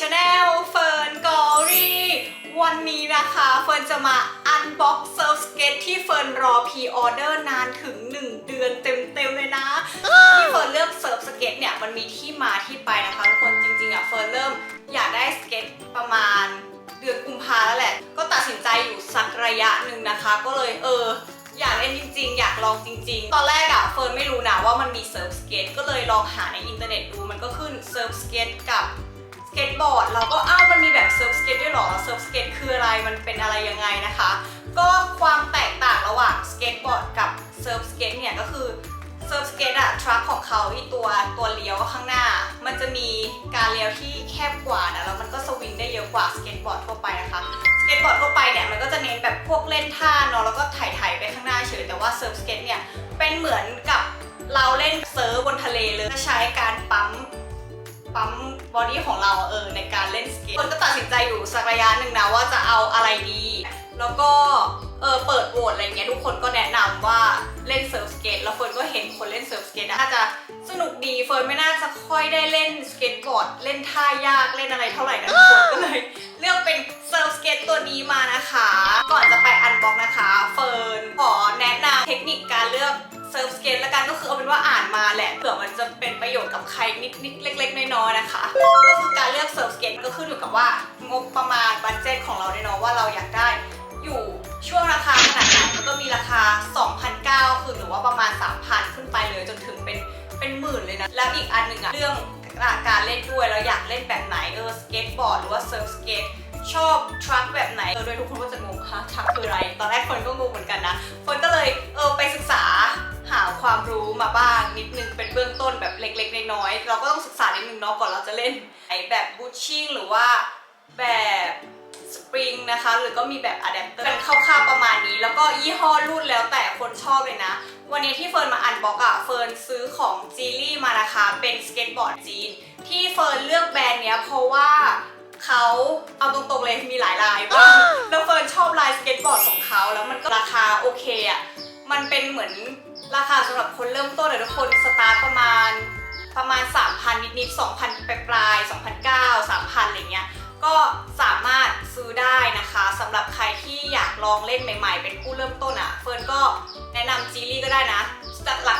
ชาแนลเฟิร์นกอรี่วันนี้นะคะเฟิร์นจะมาอันบ็อกเซิร์ฟสเก็ตที่เฟิร์นรอพรีออเดอร์นานถึง 1 เดือนเต็มๆเลยนะ ที่เฟิร์นเลือกเซิร์ฟสเก็ตเนี่ยมันมีที่มาที่ไปนะคะทุกคนจริงๆอะเฟิร์นเริ่มอยากได้สเก็ตประมาณเดือนกุมภาแล้วแหละ ก็ตัดสินใจอยู่สักระยะหนึ่งนะคะ ก็เลยเอออยากเล่นจริงๆ อยากลองจริง ๆ ตอนแรกอะเฟิร์นไม่รู้นะว่ามันมีเซิร์ฟสเก็ตก็เลยลองหาในอินเทอร์เน็ตดูมันก็ขึ้นเซิร์ฟสเก็ตกับส เก็ตบอร์ดเราก็อ้าวมันมีแบบเซิร์ฟสเก็ตด้วยหรอเซิร์ฟสเก็ตคืออะไรมันเป็นอะไรยังไงนะคะ ก็ความแตกต่างระหว่างสเก็ตบอร์ดกับเซิร์ฟสเก็ตเนี่ยก็คือเซิร์ฟสเก็ตอะทรัคของเขาที่ตัวตัวเลี้ยวข้างหน้า มันจะมีการเลี้ยวที่แคบกว่านะแล้วมันก็สวิงได้เยอะกว่าสเก็ตบอร์ดทั่วไปนะคะสเก็ตบอร์ดทั่วไปเนี่ยมันก็จะเน้นแบบพวกเล่นท่าเนาะแล้วก็ถ่ายๆไปข้างหน้าเฉยแต่ว่าเซิร์ฟสเก็ตเนี่ยเป็นเหมือนกับเราเล่นเซิร์ฟบนทะเลเลยจะใช้การปั๊ม ปั๊มบอดี้ของเราเออในการเล่นสเก็ตคนก็ตัดสินใจอยู่สักระยะหนึ่งนะว่าจะเอาอะไรดี แล้วก็ เออเปิดโหวตอะไรเงี้ยทุกคนก็แนะนำว่าเล่นเซิร์ฟสเก็ตแล้วเฟิร์นก็เห็นคนเล่นเซิร์ฟสเก็ตน่าจะสนุกดีเฟิร์นไม่น่าจะค่อยได้เล่นสเก็ตบอร์ดเล่นท่ายากเล่นอะไรเท่าไหร่นะทุกคนก็เลยเลือกเป็นเซิร์ฟสเก็ตตัวนี้มานะคะ ก่อนจะไปอันบ็อกนะคะเฟิร์นขอแนะนำเทคนิคการเลือกเซิร์ฟสเก็ตละกันก็คือเอาเป็นว่าอ่านมาแหละเผื่อมันจะเป็นประโยชน์กับใครนิดๆเล็ก ๆ น้อยๆนะคะ ก็คือการเลือกเซิร์ฟสเก็ตก็ขึ้นอยู่กับว่างบประมาณบัตเจ็ตของเราเนาะว่าเราอยากได้อยู่ ช่วงราคาขนาดไหนแล้วก็มีราคา 2,900 คือหรือว่าประมาณ 3,000 ขึ้นไปเลยจนถึงเป็นเป็นหมื่นเลยนะ แล้วอีกอันหนึ่งอะเรื่องการเล่นด้วยเราอยากเล่นแบบไหนเออสเก็ตบอร์ดหรือว่าเซิร์ฟสเก็ตชอบทรัคแบบไหนเออโดยทุกคนก็จะงงฮะทรัคคืออะไร ตอนแรกคนก็งงเหมือนกันนะคนก็เลยเออไปศึกษาหาความรู้มาบ้างนิดนึงเป็นเบื้องต้นแบบเล็กๆน้อยๆเราก็ต้องศึกษานิดนึงเนาะก่อนเราจะเล่นไอแบบบูชชิ่งหรือว่า นะคะ หรือก็มีแบบอะแดปเตอร์เป็นคร่าวๆประมาณนี้ แล้วก็ยี่ห้อรุ่นแล้วแต่คนชอบเลยนะ วันนี้ที่เฟิร์นมาอันบ็อกอะเฟิร์นซื้อของจีลี่มานะคะ เป็นสเก็ตบอร์ดจีน ที่เฟิร์นเลือกแบรนด์เนี้ยเพราะว่าเขาเอาตรงๆเลยมีหลายลายมากแล้วเฟิร์นชอบลายสเก็ตบอร์ดของเขาแล้วมันก็ราคาโอเคอะมันเป็นเหมือนราคาสำหรับคนเริ่มต้นเลยทุกคนสตาร์ทประมาณประมาณ 3,000 นิดๆ2,000 ปลายปลายๆ2,900 3,000 อะไรเงี้ย ก็สามารถซื้อ ได้นะคะสำหรับใครที่อยากลองเล่นใหม่ ๆ เป็นผู้เริ่มต้นอะเฟิร์นก็แนะนำจีลี่ก็ได้นะ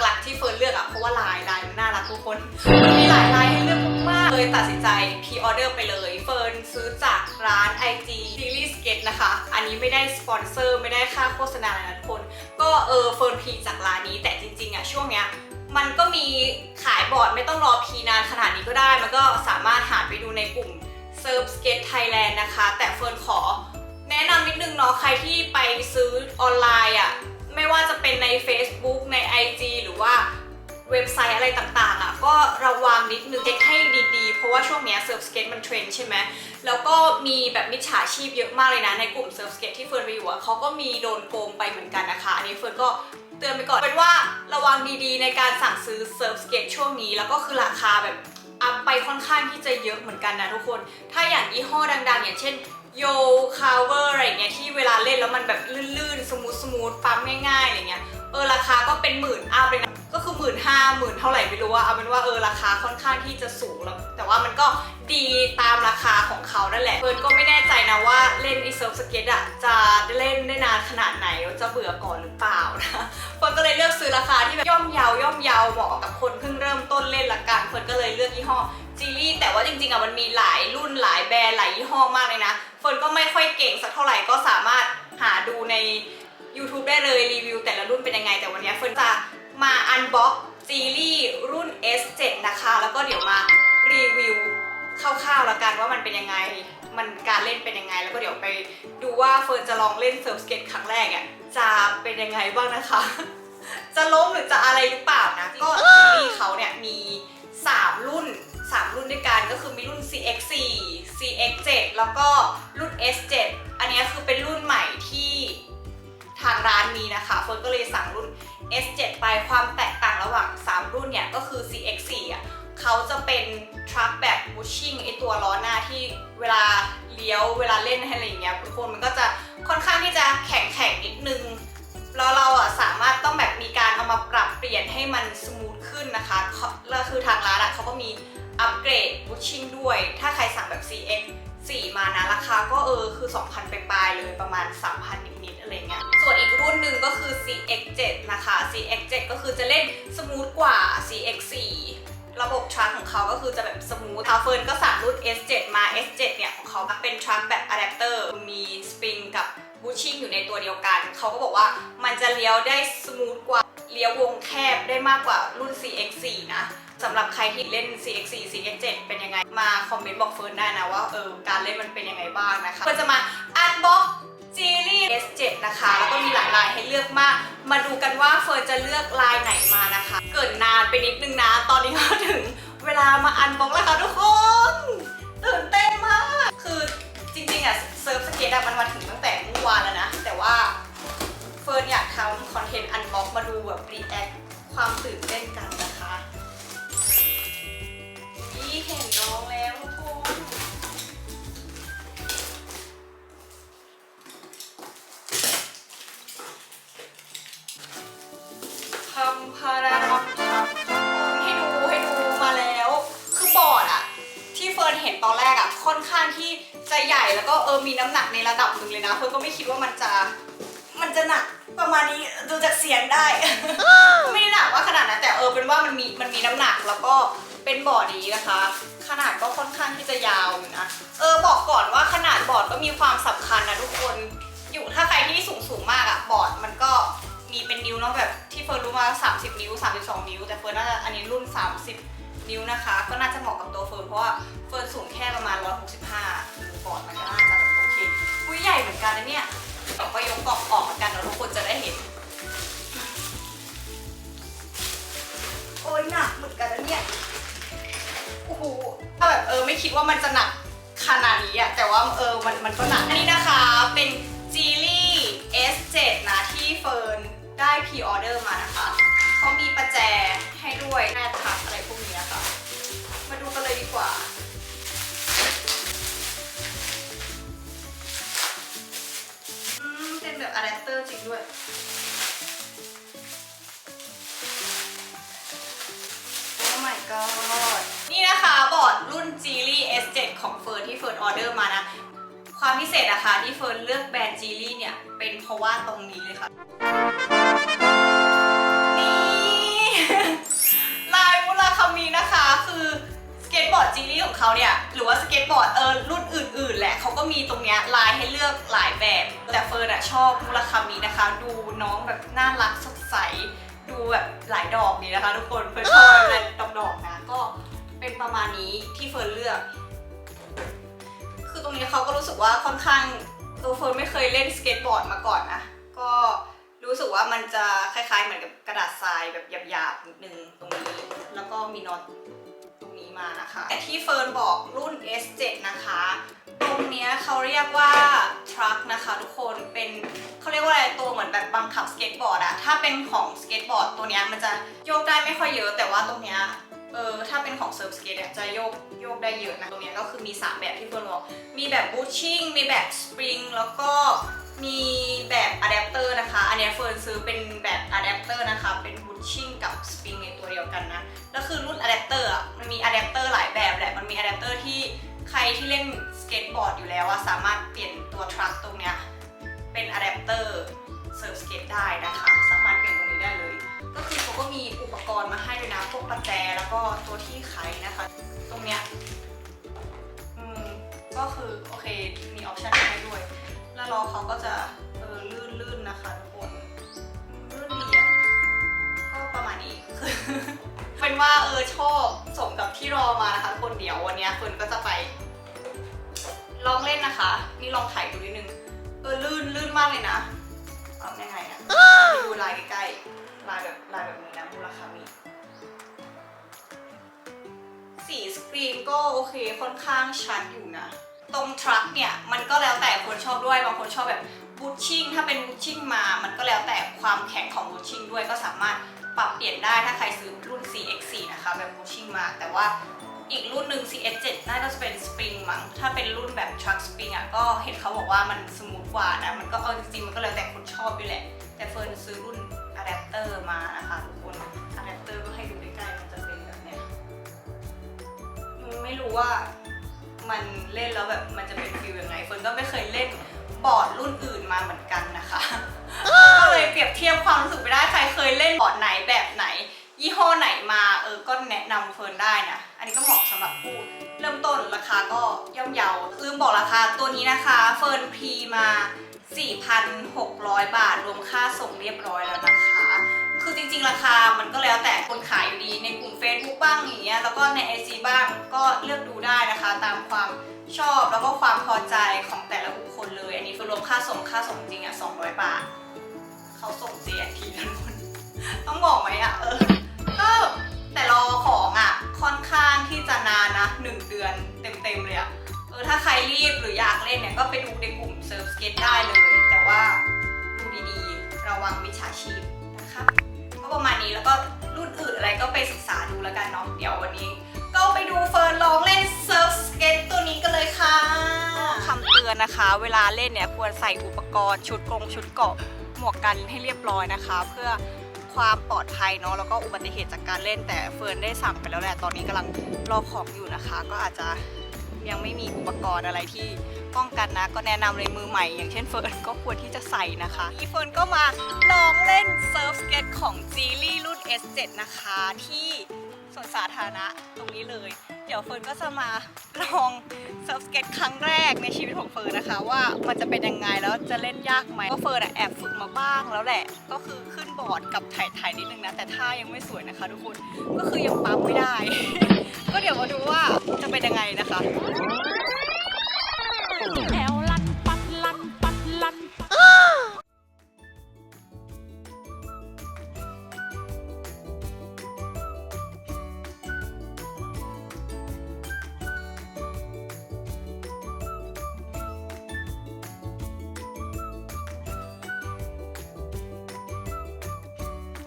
หลักๆที่เฟิร์นเลือกอะเพราะว่าลายลายมันน่ารักทุกคนมันมีหลายลายให้เลือกมากเลยตัดสินใจพรีออเดอร์ไปเลย เฟิร์นซื้อจากร้าน IG Series Skate นะคะ อันนี้ไม่ได้สปอนเซอร์ไม่ได้ค่าโฆษณาอะไรนะทุกคน ก็เออเฟิร์นพรีจากร้านนี้แต่จริงๆอะช่วงเนี้ยมันก็มีขายบอร์ดไม่ต้องรอพีนานขนาดนี้ก็ได้ มันก็สามารถหาไปดูในกลุ่ม Surf Skate Thailand นะคะ แต่เฟิร์นขอ แนะนำนิดนึงเนาะใครที่ไปซื้อออนไลน์อะไม่ว่าจะเป็นใน Facebook ใน IG หรือว่าเว็บไซต์อะไรต่างๆอะก็ระวังนิดนึงเช็คให้ดีๆ เพราะว่าช่วงนี้เซิร์ฟสเก็ตมันเทรนด์ใช่ไหมแล้วก็มีแบบมิจฉาชีพเยอะมากเลยนะ ในกลุ่มเซิร์ฟสเก็ตที่เฟิร์นไปอยู่อะเขาก็มีโดนโกงไปเหมือนกันนะคะอันนี้เฟิร์นก็เตือนไปก่อนเป็นว่าระวังดีๆ ในการสั่งซื้อเซิร์ฟสเก็ตช่วงนี้แล้วก็คือราคาแบบ อัพไปค่อนข้างที่จะเยอะเหมือนกันนะทุกคน ถ้าอย่างยี่ห้อดังๆอย่างเช่นโยคาเวอร์อะไรเงี้ยที่เวลาเล่นแล้วมันแบบลื่นๆ สมูทสมูทปั๊มง่ายๆอะไรเงี้ยเออราคาก็เป็นหมื่นอัพเลยนะ ก็คือหมื่นห้าหมื่นเท่าไหร่ไม่รู้ว่าเอาเป็นว่าเออราคาค่อนข้างที่จะสูงแล้ว แต่ว่ามันก็ดีตามราคาของเขานั่นแหละเฟิร์นก็ไม่แน่ใจนะว่าเล่นอีเซิร์ฟสเก็ตอะจะเล่นได้นานขนาดไหนจะเบื่อก่อนหรือเปล่านะเฟิร์นก็เลยเลือกซื้อราคาที่แบบย่อมเยาย่อมเยาเหมาะกับคนเพิ่งเริ่มต้นเล่นละกันเฟิร์นก็เลยเลือกยี่ห้อจีลี่แต่ว่าจริงๆอะมันมีหลายรุ่นหลายแบรนด์หลายยี่ห้อมากเลยนะเฟิร์นก็ไม่ค่อยเก่งสักเท่าไหร่ก็สามารถหาดูใน YouTube ได้เลยรีวิวแต่ละรุ่นเป็นยังไงแต่วันนี้เฟิร์นจะ มาอันบ็อกซีรีส์รุ่น S7 นะคะ แล้วก็เดี๋ยวมารีวิวคร่าวๆแล้วกันว่ามันเป็นยังไง มันการเล่นเป็นยังไง แล้วก็เดี๋ยวไปดูว่าเฟิร์นจะลองเล่นเซิร์ฟสเก็ตครั้งแรกอะจะเป็นยังไงบ้างนะคะ จะล้มหรือจะอะไรหรือเปล่านะ ก็ซีรีส์เขาเนี่ยมี 3 รุ่น 3 รุ่นด้วยกันก็คือมีรุ่น CX4 CX7 แล้วก็รุ่น S7 อันนี้คือเป็นรุ่นใหม่ที่ทางร้านมีนะคะเฟิร์นก็เลยสั่งรุ่น S7 ไปความแตกต่างระหว่าง 3 รุ่นเนี่ยก็คือ CX4 อะเขาจะเป็นทรัคแบบ bushing ไอตัวล้อหน้าที่เวลาเลี้ยวเวลาเล่นอะไรอย่างเงี้ยทุกคนมันก็จะค่อนข้างที่จะแข็งแข็งๆนิดนึงแล้วเราอะสามารถต้องแบบมีการเอามาปรับเปลี่ยนให้มันสมูทขึ้นนะคะแล้วคือทางร้านอะเขาก็มีอัปเกรดบูชชิ่งด้วย ถ้าใครสั่งแบบ CX 4 มานะราคาก็เออคือ 2,000 ไปปลายๆเลยประมาณ 3,000นิ อะไรเงี้ย ส่วนอีกรุ่นหนึ่งก็คือ CX 7 นะคะ CX 7 ก็คือจะเล่นสมูทกว่า CX 4 ระบบทรัคของเขาก็คือจะแบบสมูททาเฟิร์นก็สั่งรุ่น S7 มา S7 เนี่ยของเขาเป็นทรัคแบบอะแดปเตอร์ มีสปริงกับบูชชิ่งอยู่ในตัวเดียวกัน เขาก็บอกว่ามันจะเลี้ยวได้สมูทกว่า เลี้ยววงแคบได้มากกว่ารุ่น CX4 นะสำหรับใครที่เล่น CX4 CX7 เป็นยังไง มาคอมเมนต์บอกเฟิร์นได้นะว่าเออการเล่นมันเป็นยังไงบ้างนะคะเร์นจะมาอันบ็อก ซีรีส์ S7 นะคะ แล้วก็มีหลายลายให้เลือกมาก มาดูกันว่าเฟิร์นจะเลือกลายไหนมานะคะ เกิดนานไปนิดนึงนะ ตอนนี้ก็ถึงเวลามาอันบ็อกแล้วค่ะทุกคน ตื่นเต้นมากางที่จะใหญ่แล้วก็เออมีน้ำหนักในระดับหนึ่งเลยนะเฟิร์นก็ไม่คิดว่ามันจะมันจะหนักประมาณนี้ดูจากเสียงได้ ไม่ได้หนักว่าขนาดนั้นแต่เออเป็นว่ามันมีมันมีน้ำหนักแล้วก็เป็นบอร์ดนี้นะคะ ขนาดก็ค่อนข้างที่จะยาวนะเออบอกก่อนว่าขนาดบอร์ดก็มีความสำคัญนะทุกคนอยู่ถ้าใครที่สูงสูงมากอะบอร์ดมันก็มีเป็นนิ้วเนาะแบบที่เฟิร์นรู้มา 30 นิ้ว 32 นิ้ว แต่เฟิร์นน่าจะอันนี้รุ่น 30 นิ้วนะคะ ก็น่าจะเหมาะกับตัวเฟิร์นเพราะว่าเฟิร์นสูงแค่ประมาณ 165คือบอดมันก็น่าจะแบบโอเคอุ้ยใหญ่เหมือนกันนะเนี่ยเดี๋ยวก็ยกกล่องออกเหมือนกันเดี๋ยวทุกคนจะได้เห็น โอ้ยหนักเหมือนกันนะเนี่ยโอ้โหถ้าแบบเออไม่คิดว่ามันจะหนักขนาดนี้อะแต่ว่าเออมันมันก็หนักอันนี้นะคะเป็นจีลี่ S7 นะที่เฟิร์นได้พรีออเดอร์มานะคะเขามีประแจให้ด้วยแม่ทักอะ กันเลยดีกว่า อืม เป็นแบบอะแดปเตอร์จริงด้วย โอ้ my god นี่นะคะบอร์ดรุ่น g e l y S7 ของเฟิร์นที่เฟิร์นออเดอร์มานะ ความพิเศษนะคะที่เฟิร์นเลือกแบรนด์ g e l y เนี่ย เป็นเพราะว่าตรงนี้เลยค่ะ นี่ ลายมุราคามีนะคะคือ เก็ตบอร์ดจีลี่ของเขาเนี่ย หรือว่าสเก็ตบอร์ดเออรุ่นอื่น ๆ แหละเขาก็มีตรงเนี้ยลายให้เลือกหลายแบบ แต่เฟิร์นอะชอบมุราคามีนะคะ ดูน้องแบบน่ารักสดใส ดูแบบหลายดอกดีนะคะ ทุกคนเฟิร์นชอบอะไรดอกๆนะก็เป็นประมาณนี้ที่เฟิร์นเลือก คือตรงนี้เขาก็รู้สึกว่าค่อนข้างตัวเฟิร์นไม่เคยเล่นสเก็ตบอร์ดมาก่อนนะก็รู้สึกว่ามันจะคล้ายๆเหมือนกับกระดาษทรายแบบหยาบๆนิดนึงตรงนี้ แล้วก็มีน็อตตรงนี้ มานะคะแต่ที่เฟิร์นบอกรุ่น S7 นะคะ ตรงเนี้ยเขาเรียกว่าทรัคนะคะทุกคนเป็นเขาเรียกว่าอะไรตัวเหมือนแบบบังคับสเก็ตบอร์ดอะถ้าเป็นของสเก็ตบอร์ดตัวเนี้ยมันจะโยกได้ไม่ค่อยเยอะ แต่ว่าตรงเนี้ยเออถ้าเป็นของเซิร์ฟสเก็ตจะโยกโยกได้เยอะนะตรงนี้ก็คือมี 3 แบบที่เฟิร์นบอกมีแบบบูชชิ่งมีแบบสปริงแล้วก็มีแบบอะแดปเตอร์นะคะ อันนี้เฟิร์นซื้อเป็นแบบอะแดปเตอร์นะคะ เป็นบูชชิ่งกับสปริงในตัวเดียวกันนะ มีอะแดปเตอร์หลายแบบแหละ มันมีอะแดปเตอร์ที่ใครที่เล่นสเก็ตบอร์ดอยู่แล้วอะสามารถเปลี่ยนตัวทรัคตรงเนี้ยเป็นอะแดปเตอร์เซิร์ฟสเก็ตได้นะคะ สามารถเปลี่ยนตรงนี้ได้เลย ก็คือเขาก็มีอุปกรณ์มาให้ด้วยนะพวกประแจแล้วก็ตัวที่ไขนะคะ ตรงเนี้ยก็คือโอเคมีออปชันให้ด้วย แล้วล้อเขาก็จะเออลื่นลื่นๆนะคะทุกคนลื่นดีอะก็ประมาณนี้คือเป็นว่าเออชอบ ที่รอมานะคะทุกคนเดี๋ยววันนี้ยเฟิร์นก็จะไป ลองเล่นนะคะ นี่ลองถ่ายดูนิดนึงเออลื่นลื่นมากเลยนะเอายังไงอะดูลายใกล้ๆลายแบบลายแบบนี้นะมูลค่ามีสีสกรีนก็โอเคค่อนข้างชัดอยู่นะ ตรงทรัคเนี่ยมันก็แล้วแต่คนชอบด้วยบางคนชอบแบบบูชชิ่งถ้าเป็นบูชชิ่งมา มันก็แล้วแต่ความแข็งของบูชชิ่งด้วยก็สามารถ ปรับเปลี่ยนได้ถ้าใครซื้อรุ่น CX4 นะคะแบบบูชชิ่งมา แต่ว่าอีกรุ่นหนึ่ง CX7 น่าจะเป็นสปริงมั้ง ถ้าเป็นรุ่นแบบทรัคสปริงอะก็เห็นเขาบอกว่ามันสมูทกว่านะ มันก็เอาจริงๆ มันก็แล้วแต่คนชอบด้วยแหละ แต่เฟิร์นซื้อรุ่นอะแดปเตอร์มานะคะทุกคนอะแดปเตอร์ก็ให้ดูใกล้ๆมันจะเป็นแบบเนี้ยไม่รู้ว่ามันเล่นแล้วแบบมันจะเป็นฟิลยังไงเฟิร์นก็ไม่เคยเล่นบอร์ดรุ่นอื่นมาเหมือนกันนะคะ ยเปรียบเทียบความรู้สึกไปได้ใครเคยเล่นบอร์ดไหนแบบไหน ยี่ห้อไหนมาเออก็แนะนำเฟิร์นได้นะ อันนี้ก็เหมาะสำหรับผู้เริ่มต้นราคาก็ย่อมเยาลืมบอกราคาตัวนี้นะคะ เฟิร์นพีมา 4,600 บาท รวมค่าส่งเรียบร้อยแล้วนะคะ คือจริงๆ ราคามันก็แล้วแต่คนขายอยู่ดีในกลุ่ม Facebook บ้างอย่างเงี้ยแล้วก็ใน IG บ้างก็เลือกดูได้นะคะ ตามความชอบแล้วก็ความพอใจของแต่ละบุคคลเลย อันนี้รวมค่าส่งค่าส่งจริงอะ 200 บาท เขาส่ง JNT ทั้งคนต้องบอกไหมอะเออก็แต่รอของอะค่อนข้างที่จะนานนะ1เดือนเต็มๆเลยอะเออถ้าใครรีบหรืออยากเล่นเนี่ยก็ไปดูในกลุ่มเซิร์ฟสเก็ตได้เลย แต่ว่าดูดีๆ ระวังมิจฉาชีพนะคะก็ประมาณนี้แล้วก็รุ่นอื่นอะไรก็ไปศึกษาดูแล้วกันเนาะเดี๋ยววันนี้ ก็ไปดูเฟิร์นลองเล่นเซิร์ฟสเก็ตตัวนี้กันเลยค่ะคำเตือนนะคะ เวลาเล่นเนี่ยควรใส่อุปกรณ์ชุดกรงชุดเกาะ หมวกกันให้เรียบร้อยนะคะ เพื่อความปลอดภัยเนาะแล้วก็อุบัติเหตุจากการเล่นแต่เฟิร์นได้สั่งไปแล้วแหละตอนนี้กำลังรอของอยู่นะคะ ก็อาจจะยังไม่มีอุปกรณ์อะไรที่ป้องกันนะ ก็แนะนำเลยมือใหม่ อย่างเช่นเฟิร์นก็ควรที่จะใส่นะคะอีเฟิร์นก็มาลองเล่นเซิร์ฟสเก็ตของ g ีลี่รุ่น S7 นะคะ ที่ส่วนสาธารณะตรงนี้เลย ดี๋ยวเฟิร์นก็จะมาลองเซิร์ฟสเก็ตครั้งแรกในชีวิตของเฟิร์นนะคะ ว่ามันจะเป็นยังไงแล้วจะเล่นยากไหมก็เฟิร์นอะแอบฝึกมาบ้างแล้วแหละ ก็คือขึ้นบอร์ดกับถ่ายถ่ายนิดนึงนะแต่ท่ายังไม่สวยนะคะ ทุกคนก็คือยังปั๊มไม่ได้ ก็เดี๋ยวมาดูว่าจะเป็นยังไงนะคะ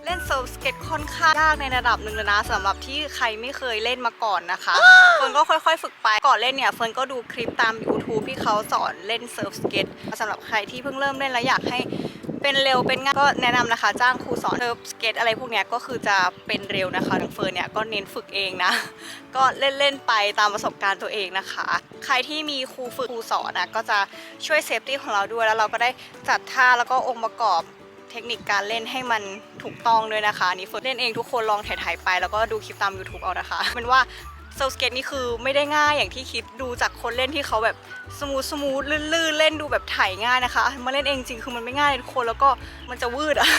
เล่นเซิร์ฟสเก็ตค่อนข้างยากในระดับหนึ่งเลยนะสำหรับที่ใครไม่เคยเล่นมาก่อนนะคะ เฟิร์นก็ค่อยๆ ฝึกไปก่อนเล่นเนี่ยเฟิร์นก็ดูคลิปตาม YouTube ที่เขาสอนเล่นเซิร์ฟสเก็ตสำหรับใครที่เพิ่งเริ่มเล่นแล้วอยากให้เป็นเร็วเป็นง่ายก็แนะนำนะคะจ้างครูสอนเซิร์ฟสเก็ตอะไรพวกเนี้ยก็คือจะเป็นเร็วนะคะทางเฟิร์นเนี่ยก็เน้นฝึกเองนะ ก็เล่นๆไปตามประสบการณ์ตัวเองนะคะ ใครที่มีครูฝึกครูสอนนะก็จะช่วยเซฟตี้ของเราด้วยแล้วเราก็ได้จัดท่าแล้วก็องค์ประกอบ เทคนิคการเล่นให้มันถูกต้องด้วยนะคะนี่เฟิร์นเล่นเองทุกคนลองถ่ายๆไป แล้วก็ดูคลิปตาม YouTube เอานะคะเป็นว่าเซลสเกตนี่คือไม่ได้ง่ายอย่างที่คิดดูจากคนเล่นที่เขาแบบสมูทสมูทลื่นๆ เล่นดูแบบถ่ายง่ายนะคะ มาเล่นเองจริงคือมันไม่ง่ายเลยทุกคนแล้วก็มันจะวืดอะ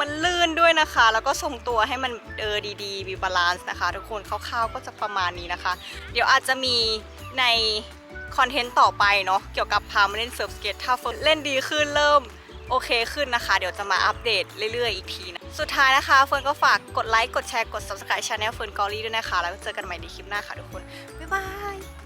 มันลื่นด้วยนะคะ แล้วก็ทรงตัวให้มันเออดีๆมีบาลานซ์นะคะ ทุกคนคร่าวๆก็จะประมาณนี้นะคะ เดี๋ยวอาจจะมีในคอนเทนต์ต่อไปเนาะเกี่ยวกับพามาเล่นเซิร์ฟสเก็ตถ้าเฟิร์นเล่นดีขึ้นเริ่ม โอเคขึ้นนะคะ เดี๋ยวจะมาอัปเดตเรื่อยๆอีกทีนะ สุดท้ายนะคะเฟิร์นก็ฝากกดไลค์กดแชร์กด subscribe channel เฟิร์นกอรี่ด้วยนะคะ แล้วเจอกันใหม่ในคลิปหน้าค่ะทุกคน บ๊ายบาย